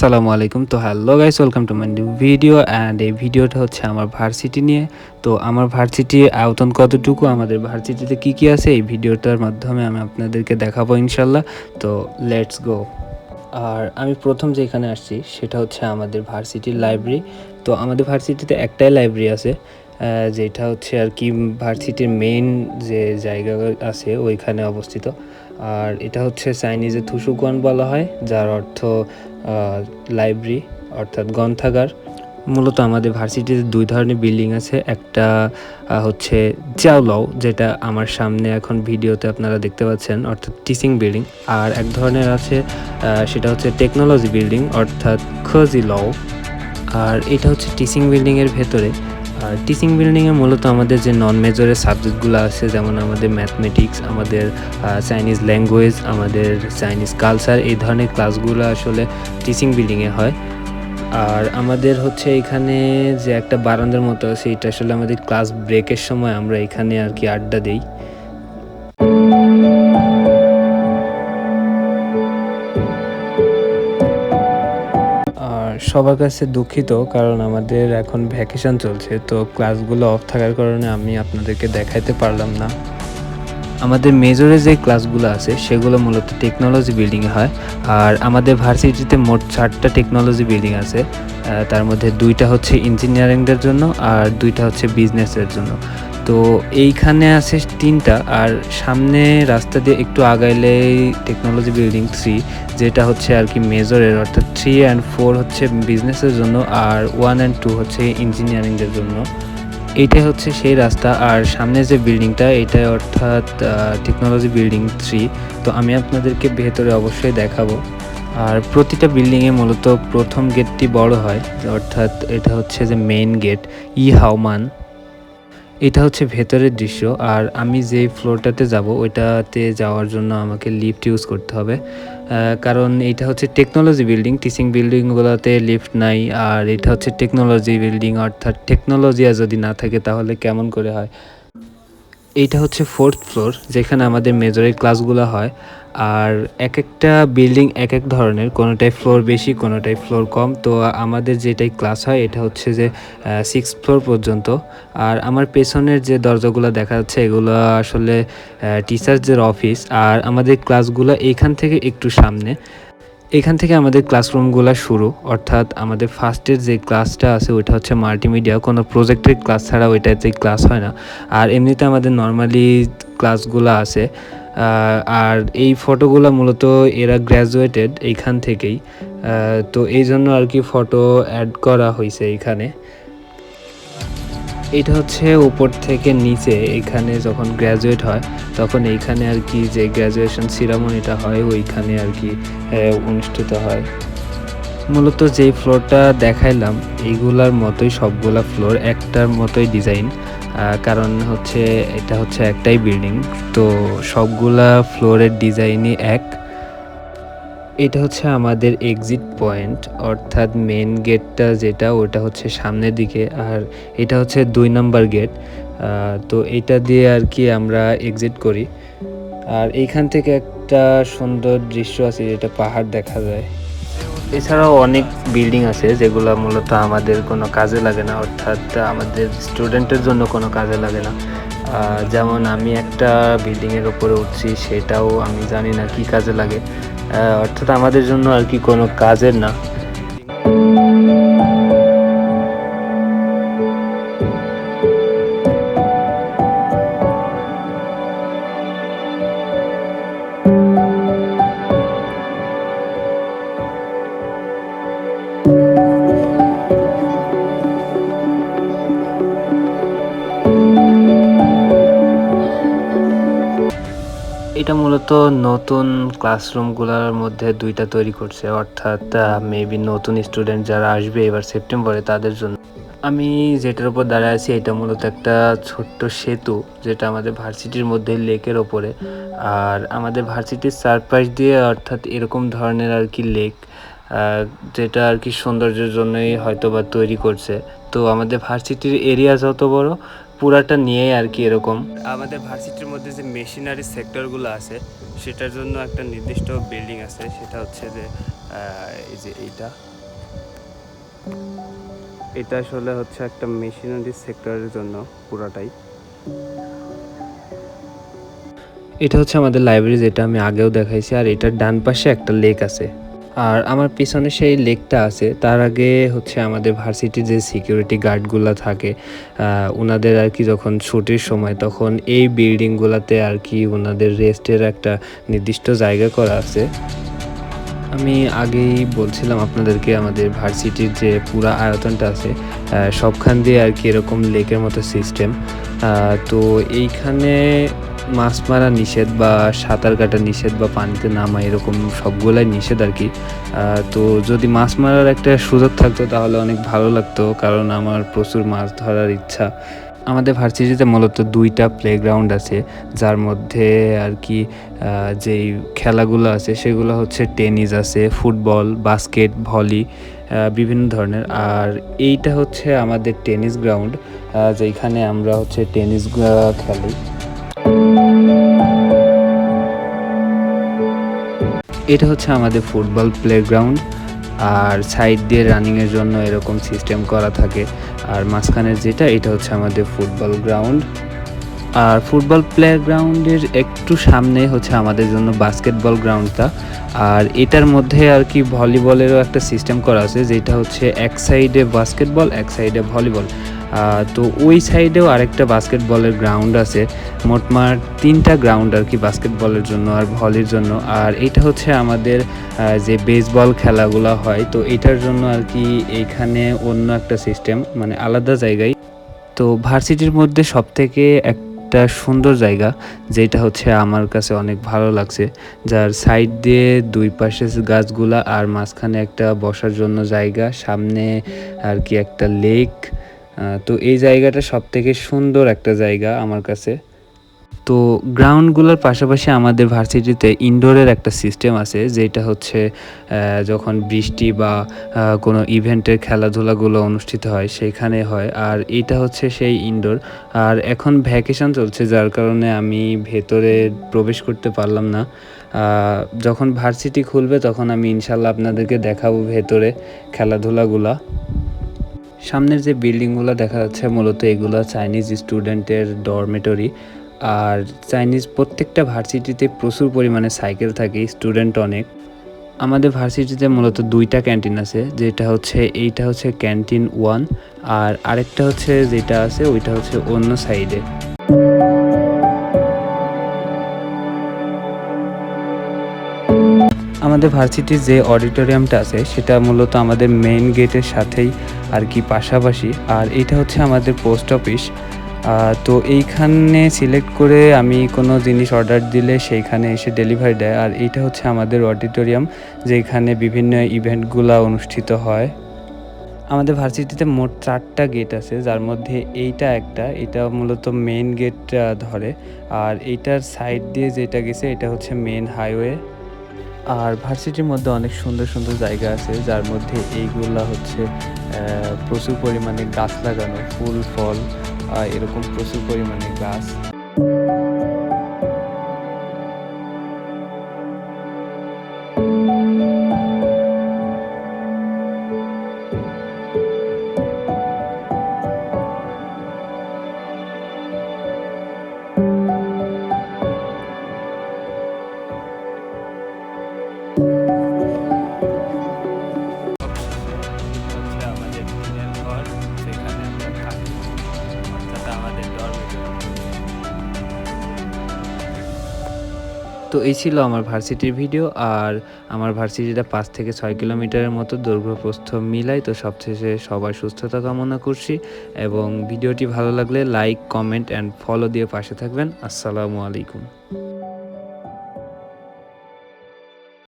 আসসালামু আলাইকুম। তো hello guys, welcome to my new video and এই ভিডিওটা হচ্ছে আমার ভার্সিটি নিয়ে। তো আমার ভার্সিটির আয়তন কতটুকু, আমাদের ভার্সিটিতে কি কি আছে, এই ভিডিওটার মাধ্যমে আমি আপনাদেরকে দেখাবো ইনশাল্লাহ। তো লেটস গো। আর আমি প্রথম যেখানে আসছি, সেটা হচ্ছে আমাদের ভার্সিটির লাইব্রেরি। তো আমাদের ভার্সিটিতে একটাই লাইব্রেরি আছে যেটা হচ্ছে আর কি ভার্সিটির মেইন যে জায়গা আছে, ওইখানে অবস্থিত। আর এটা হচ্ছে চাইনিজে থুসুকুয়ান বলা হয়, যার অর্থ লাইব্রেরি অর্থাৎ গ্রন্থাগার। মূলত আমাদের ভার্সিটিতে দুই ধরনের বিল্ডিং আছে। একটা হচ্ছে চাওলাও যেটা আমার সামনে এখন ভিডিওতে আপনারা দেখতে পাচ্ছেন, অর্থাৎ টিচিং বিল্ডিং আর এক ধরনের আছে সেটা হচ্ছে টেকনোলজি বিল্ডিং অর্থাৎ খজিলাও আর এটা হচ্ছে টিচিং বিল্ডিংয়ের ভেতরে। আর টিচিং বিল্ডিংয়ে মূলত আমাদের যে নন মেজরের সাবজেক্টগুলো আছে, যেমন আমাদের ম্যাথমেটিক্স আমাদের চাইনিজ ল্যাঙ্গুয়েজ আমাদের চাইনিজ কালচার এই ধরনের ক্লাসগুলো আসলে টিচিং বিল্ডিংয়ে হয়। আর আমাদের হচ্ছে এখানে যে একটা বারান্দার মতো আছে, এটা আসলে আমাদের ক্লাস ব্রেকের সময় আমরা এখানে আর কি আড্ডা দিই। সবার কাছে দুঃখিত, কারণ আমাদের এখন ভ্যাকেশন চলছে, তো ক্লাসগুলো অফ থাকার কারণে আমি আপনাদেরকে দেখাইতে পারলাম না। আমাদের মেজরে যে ক্লাসগুলো আছে, সেগুলো মূলত টেকনোলজি বিল্ডিংয়ে হয়, আর আমাদের ভার্সিটিতে মোট চারটা টেকনোলজি বিল্ডিং আছে তার মধ্যে দুইটা হচ্ছে ইঞ্জিনিয়ারিংদের জন্য, আর দুইটা হচ্ছে বিজনেসের জন্য। তো এইখানে আছে তিনটা আর সামনে রাস্তা দিয়ে একটু আগাইলেই টেকনোলজি বিল্ডিং থ্রি যেটা হচ্ছে আর কি মেজরের, অর্থাৎ থ্রি অ্যান্ড ফোর হচ্ছে বিজনেসের জন্য আর ওয়ান অ্যান্ড টু হচ্ছে ইঞ্জিনিয়ারিংয়ের জন্য। এইটাই হচ্ছে সেই রাস্তা আর সামনে যে বিল্ডিংটা এটা অর্থাৎ টেকনোলজি বিল্ডিং থ্রি তো আমি আপনাদেরকে ভেতরে অবশ্যই দেখাবো। আর প্রতিটা বিল্ডিংয়ে মূলত প্রথম গেটটি বড় হয়, অর্থাৎ এটা হচ্ছে যে মেইন গেট ই হাওমান এটা হচ্ছে ভেতরের দৃশ্য, আর আমি যে ফ্লোরটাতে যাব, ওইটাতে যাওয়ার জন্য আমাকে লিফট ইউজ করতে হবে। কারণ এটা হচ্ছে টেকনোলজি বিল্ডিং টিচিং বিল্ডিংগুলোতে লিফট নাই, আর এটা হচ্ছে টেকনোলজি বিল্ডিং অর্থাৎ টেকনোলজি যদি না থাকে, তাহলে কেমন করে হয়? এইটা হচ্ছে ফোর্থ ফ্লোর যেখানে আমাদের মেজরের ক্লাসগুলো হয়। আর এক একটা বিল্ডিং এক এক ধরনের, কোনোটাই ফ্লোর বেশি, কোনোটাই ফ্লোর কম। তো আমাদের যেটাই ক্লাস হয়, এটা হচ্ছে যে সিক্স ফ্লোর পর্যন্ত। আর আমার পেছনের যে দরজাগুলো দেখা যাচ্ছে, এগুলো আসলে টিচার্সদের অফিস আর আমাদের ক্লাসগুলো এইখান থেকে একটু সামনে। এখান থেকে আমাদের ক্লাসরুমগুলো শুরু, অর্থাৎ আমাদের ফার্স্টের যে ক্লাসটা আছে ওইটা হচ্ছে মাল্টিমিডিয়া কোনো প্রজেক্টের ক্লাস ছাড়া ওইটাতে ক্লাস হয় না। আর এমনিতে আমাদের নর্মালি ক্লাসগুলো আছে আর এই ফটোগুলো মূলত এরা গ্র্যাজুয়েটেড এইখান থেকেই তো এই জন্য আর কি ফটো অ্যাড করা হয়েছে এইখানে এটা হচ্ছে উপর থেকে নিচে, এখানে যখন গ্র্যাজুয়েট হয়, তখন এইখানে আর কি যে গ্র্যাজুয়েশন সিরামনিটা হয়, ওইখানে আর কি অনুষ্ঠিত হয়। মূলত যেই ফ্লোরটা দেখাইলাম, এইগুলার মতোই সবগুলা ফ্লোর একটার মতোই ডিজাইন কারণ হচ্ছে, এটা হচ্ছে একটাই বিল্ডিং তো সবগুলা ফ্লোরের ডিজাইনই এক এটা হচ্ছে আমাদের এক্সিট পয়েন্ট অর্থাৎ মেন গেটটা যেটা, ওটা হচ্ছে সামনের দিকে, আর এটা হচ্ছে দুই নাম্বার গেট তো এটা দিয়ে আর কি আমরা এক্সিট করি। আর এইখান থেকে একটা সুন্দর দৃশ্য আছে, যেটা পাহাড় দেখা যায়। এছাড়াও অনেক বিল্ডিং আছে, যেগুলো মূলত আমাদের কোনো কাজে লাগে না, অর্থাৎ আমাদের স্টুডেন্টের জন্য কোনো কাজে লাগে না। যেমন আমি একটা বিল্ডিংয়ের ওপরে উঠছি, সেটাও আমি জানি না কি কাজে লাগে। অর্থাৎ আমাদের জন্য আর কি কোনো কাজের না। মূলত নতুন ক্লাসরুমগুলোর মধ্যে দুইটা তৈরি করছে, অর্থাৎ মেবি নতুন স্টুডেন্ট যারা আসবে এবার সেপ্টেম্বরে তাদের জন্য। আমি যেটার উপর দাঁড়ায় আছি এটা মূলত একটা ছোট্ট সেতু, যেটা আমাদের ভার্সিটির মধ্যে লেকের ওপরে। আর আমাদের ভার্সিটির চারপাশ দিয়ে, অর্থাৎ এরকম ধরনের আর কি লেক যেটা আর কি সৌন্দর্যের জন্যই হয়তো বা তৈরি করছে। তো আমাদের ভার্সিটির এরিয়া যত বড় পুরাটা নিয়েই আর কি এরকম। আমাদের ভার্সিটির মধ্যে যে মেশিনারি সেক্টরগুলো আছে সেটার জন্য একটা নির্দিষ্ট বিল্ডিং আছে সেটা হচ্ছে যে এই যে এইটা। এটা আসলে হচ্ছে একটা মেশিনারি সেক্টরের জন্য পুরাটাই। এটা হচ্ছে আমাদের লাইব্রেরি যেটা আমি আগেও দেখাইছি আর এটার ডান পাশে একটা লেক আছে। আর আমার পিছনে সেই লেকটা আছে, তার আগে হচ্ছে আমাদের ভার্সিটির যে সিকিউরিটি গার্ডগুলো থাকে ওনাদের আর কি যখন ছুটির সময় তখন এই বিল্ডিংগুলোতে আর কি ওনাদের রেস্টের একটা নির্দিষ্ট জায়গা করা আছে। আমি আগেই বলছিলাম আপনাদেরকে আমাদের ভার্সিটির যে পুরা আয়তনটা আছে সবখান দিয়ে আর কি এরকম লেকের মতো সিস্টেম তো এইখানে মাছ মারা নিষেধ বা সাঁতার কাটা নিষেধ বা পানিতে নামা এরকম সবগুলাই নিষেধ আর কি। তো যদি মাছ মারার একটা সুযোগ থাকতো তাহলে অনেক ভালো লাগতো কারণ আমার প্রচুর মাছ ধরার ইচ্ছা। আমাদের ভার্সিটিতে মূলত দুইটা প্লেগ্রাউন্ড আছে, যার মধ্যে আর কি যেই খেলাগুলো আছে সেগুলো হচ্ছে টেনিস আছে, ফুটবল, বাস্কেট, ভলি বিভিন্ন ধরনের। আর এইটা হচ্ছে আমাদের টেনিস গ্রাউন্ড যেখানে আমরা হচ্ছে টেনিস খেলি। এটা হচ্ছে আমাদের ফুটবল প্লেগ্রাউন্ড আর সাইড দিয়ে রানিংয়ের জন্য এরকম সিস্টেম করা থাকে। আর মাঝখানের যেটা, এটা হচ্ছে আমাদের ফুটবল গ্রাউন্ড আর ফুটবল প্লে গ্রাউন্ডের একটু সামনে হচ্ছে আমাদের জন্য বাস্কেটবল গ্রাউন্ডটা আর এটার মধ্যে আর কি ভলিবলেরও একটা সিস্টেম করা আছে, যেটা হচ্ছে এক সাইডে বাস্কেটবল এক সাইডে ভলিবল তো ওই সাইডেও আরেকটা বাস্কেটবলের গ্রাউন্ড আছে। মোটমাট তিনটা গ্রাউন্ড আর কি বাস্কেটবলের জন্য আর ভলির জন্য। আর এটা হচ্ছে আমাদের যে বেসবল খেলাগুলো হয়, তো এটার জন্য আর কি এইখানে অন্য একটা সিস্টেম মানে আলাদা জায়গায়। তো ভার্সিটির মধ্যে সব থেকে একটা সুন্দর জায়গা, যেটা হচ্ছে আমার কাছে অনেক ভালো লাগছে। যার সাইড দিয়ে দুই পাশে গাছগুলা আর মাঝখানে একটা বসার জন্য জায়গা, সামনে আর কি একটা লেক তো এই জায়গাটা সব থেকে সুন্দর একটা জায়গা আমার কাছে। তো গ্রাউন্ডগুলোর পাশাপাশি আমাদের ভার্সিটিতে ইনডোরের একটা সিস্টেম আছে, যেটা হচ্ছে যখন বৃষ্টি বা কোনো ইভেন্টের খেলাধুলাগুলো অনুষ্ঠিত হয়, সেখানে হয়। আর এটা হচ্ছে সেই ইনডোর। আর এখন ভ্যাকেশন চলছে, যার কারণে আমি ভেতরে প্রবেশ করতে পারলাম না। যখন ভার্সিটি খুলবে, তখন আমি ইনশাল্লাহ আপনাদেরকে দেখাবো ভেতরে খেলাধুলাগুলা। সামনের যে বিল্ডিংগুলো দেখা যাচ্ছে, মূলত এগুলো চাইনিজ স্টুডেন্টের ডরমেটরি আর চাইনিজ প্রত্যেকটা ভার্সিটিতে প্রচুর পরিমাণে সাইকেল থাকে স্টুডেন্ট অনেক। আমাদের ভার্সিটিতে মূলত দুইটা ক্যান্টিন আছে, যেটা হচ্ছে, এইটা হচ্ছে ক্যান্টিন ওয়ান আর আরেকটা হচ্ছে যেটা আছে, ওইটা হচ্ছে অন্য সাইডে আমাদের ভার্সিটির যে অডিটোরিয়ামটা আছে, সেটা মূলত আমাদের মেইন গেটের সাথেই আর কি পাশাপাশি। আর এটা হচ্ছে আমাদের পোস্ট অফিস তো এইখানে সিলেক্ট করে আমি কোনো জিনিস অর্ডার দিলে সেইখানে এসে ডেলিভারি দেয়। আর এইটা হচ্ছে আমাদের অডিটোরিয়াম, যেখানে বিভিন্ন ইভেন্টগুলো অনুষ্ঠিত হয়। আমাদের ভার্সিটিতে মোট চারটা গেট আছে, যার মধ্যে এইটা একটা। এটা মূলত মেন গেট ধরে। আর এইটার সাইড দিয়ে যেটা গেছে, এটা হচ্ছে মেন হাইওয়ে আর ভার্সিটির মধ্যে অনেক সুন্দর সুন্দর জায়গা আছে, যার মধ্যে এইগুলা হচ্ছে প্রচুর পরিমাণে গাছ লাগানো, ফুল, ফল এরকম প্রচুর পরিমাণে গাছ। তো এই ছিল আমার ভার্সিটির ভিডিও আর আমার ভার্সিটিটা পাঁচ থেকে ছয় কিলোমিটারের মতো দৈর্ঘ্য প্রস্থ মিলাই তো সবশেষে সবার সুস্থতা কামনা করছি এবং ভিডিওটি ভালো লাগলে লাইক কমেন্ট অ্যান্ড ফলো দিয়ে পাশে থাকবেন। আসসালামু আলাইকুম।